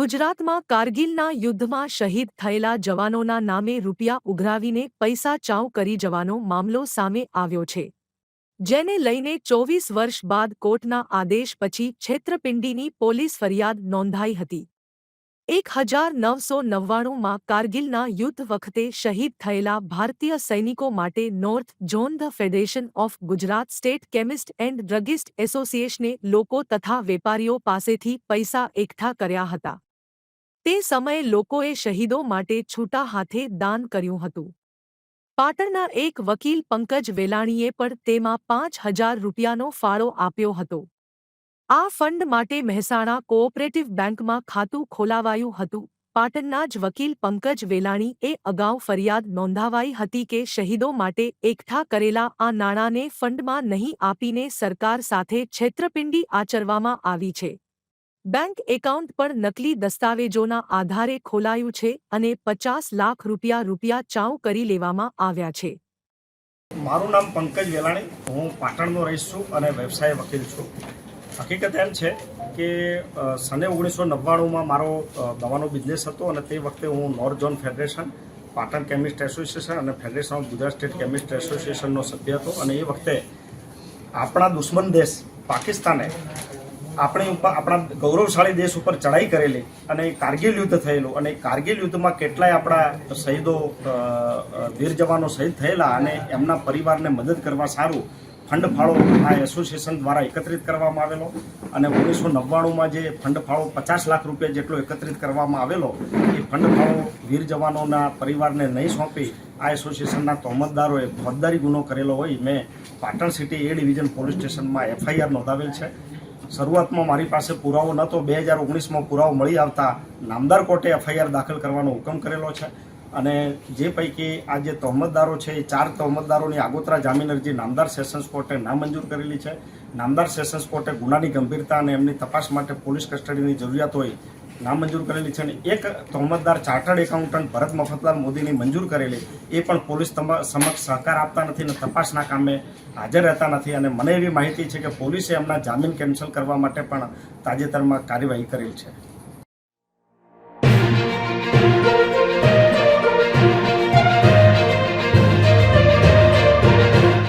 ગુજરાતમાં કારગિલના યુદ્ધમાં શહીદ થયેલા જવાનોના નામે રૂપિયા ઉઘરાવીને પૈસા ચાઉ કરી જવાનો મામલો સામે આવ્યો છે. જેને લઈને ચોવીસ વર્ષ બાદ કોર્ટના આદેશ પછી છેત્રપિંડીની પોલીસ ફરિયાદ નોંધાઈ હતી. એક હજાર નવસો નવ્વાણુંમાં કારગિલના યુદ્ધ વખતે શહીદ થયેલા ભારતીય સૈનિકો માટે north zone the federation of Gujarat state chemist and druggist એસોસિએશને લોકો તથા વેપારીઓ પાસેથી પૈસા એકઠા કર્યા હતા. તે સમયે લોકોએ શહીદો માટે છૂટા હાથે દાન કર્યું હતું. પાટણના એક વકીલ પંકજ વેલાણીએ પણ તેમાં પાંચ હજાર રૂપિયાનો ફાળો આપ્યો હતો. આ ફંડ માટે મહેસાણા કોઓપરેટિવ બેંકમાં ખાતું ખોલાવાયું હતું. પાટણના જ વકીલ પંકજ વેલાણી એ અગાઉ ફરિયાદ નોંધાવાઈ હતી કે શહીદો માટે એકઠા કરેલા આ નાણાંને ફંડમાં નહીં આપીને સરકાર સાથે છેતરપિંડી આચરવામાં આવી છે. બેંક એકાઉન્ટ પણ નકલી દસ્તાવેજોના આધારે ખોલાયું છે અને પચાસ લાખ રૂપિયા રૂપિયા ચાઉ કરી લેવામાં આવ્યા છે. મારું નામ પંકજ વેલાણી, હું પાટણનો રહીશ છું અને વ્યવસાય વકીલ છું. હકીકત એમ છે કે સને ઓગણીસો નવ્વાણુંમાં મારો દવાનો બિઝનેસ હતો અને તે વખતે હું north zone federation, Patan chemist association અને federation of Gujarat state chemist એસોસિએશનનો સભ્ય હતો અને એ વખતે આપણા દુશ્મન દેશ પાકિસ્તાને આપણી ઉપર આપણા ગૌરવશાળી દેશ ઉપર ચડાઈ કરેલી અને કારગિલ યુદ્ધ થયેલું અને કારગિલ યુદ્ધમાં કેટલાય આપણા શહીદો વીર જવાનો શહીદ થયેલા અને એમના પરિવારને મદદ કરવા સારું ફંડ ફાળો આ એસોસિએશન દ્વારા એકત્રિત કરવામાં આવેલો અને ઓગણીસો નવ્વાણુંમાં જે ફંડ ફાળો પચાસ લાખ રૂપિયા જેટલો એકત્રિત કરવામાં આવેલો, એ ફંડ ફાળો વીર જવાનોના પરિવારને નહીં સોંપી આ એસોસિએશનના તોમતદારોએ ફોજદારી ગુનો કરેલો હોય, મેં Patan city A division police સ્ટેશનમાં એફઆઈઆર નોંધાવેલ છે. શરૂઆતમાં મારી પાસે પુરાવો નહોતો બે હજાર ઓગણીસમાં પુરાવો મળી આવતા નામદાર કોર્ટે એફઆઈઆર દાખલ કરવાનો હુકમ કરેલો છે. અને જે પૈકી આ જે તહોમતદારો છે, એ ચાર તહોમતદારોની આગોતરા જામીન અરજી નામદાર સેશન્સ કોર્ટે નામંજૂર કરેલી છે. નામદાર સેશન્સ કોર્ટે ગુનાની ગંભીરતા અને એમની તપાસ માટે પોલીસ કસ્ટડીની જરૂરિયાત હોય નામંજૂર કરેલી છે અને એક તહોમતદાર ચાર્ટર્ડ એકાઉન્ટન્ટ ભરત મફતલાલ મોદીની મંજૂર કરેલી, એ પણ પોલીસ સમક્ષ સહકાર આપતા નથી અને તપાસના કામે હાજર રહેતા નથી. અને મને એવી માહિતી છે કે પોલીસે એમના જામીન કેન્સલ કરવા માટે પણ તાજેતરમાં કાર્યવાહી કરેલ છે.